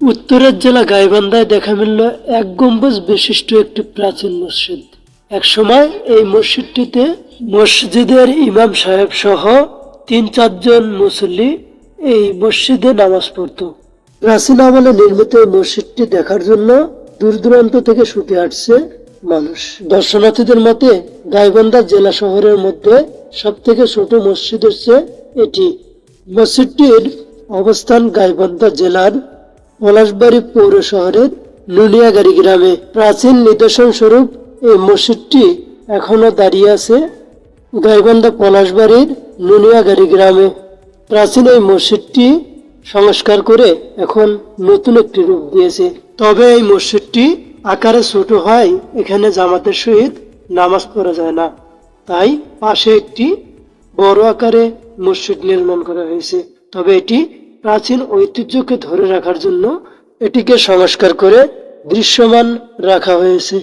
উত্তরের জেলা গাইবান্ধায় দেখা মিলল এক গম্বুজ বিশিষ্ট একটি প্রাচীন মসজিদ। একসময় এই মসজিদটিতে মসজিদের ইমাম সাহেব সহ তিন চারজন মুসল্লি এই মসজিদে নামাজ পড়তো। প্রাচীন আমলে নির্মিত এই মসজিদটি দেখার জন্য দূর দূরান্ত থেকে ছুটে আসছে মানুষ। দর্শনার্থীদের মতে গাইবান্ধা জেলা শহরের মধ্যে সব থেকে ছোট মসজিদ হচ্ছে এটি। মসজিদটির অবস্থান গাইবান্ধা জেলার পলাশবাড়ি পৌর শহরের নুনিয়াগাড়ি গ্রামে প্রাচীন নিদর্শন স্বরূপ এই মসজিদটি এখনও দাঁড়িয়ে আছে গাইবান্ধা পলাশবাড়ির নুনিয়াগাড়ি গ্রামে। প্রাচীন এই মসজিদটি সংস্কার করে এখন নতুন একটি রূপ দিয়েছে। তবে এই মসজিদটি আকারে ছোট হয়, এখানে জামাতের সহিত নামাজ পড়া যায় না। তাই পাশে একটি বড় আকারে মসজিদ নির্মাণ করা হয়েছে। তবে এটি প্রাচীন ঐতিহ্যকে ধরে রাখার জন্য এটিকে সংস্কার করে দৃশ্যমান রাখা হয়েছে।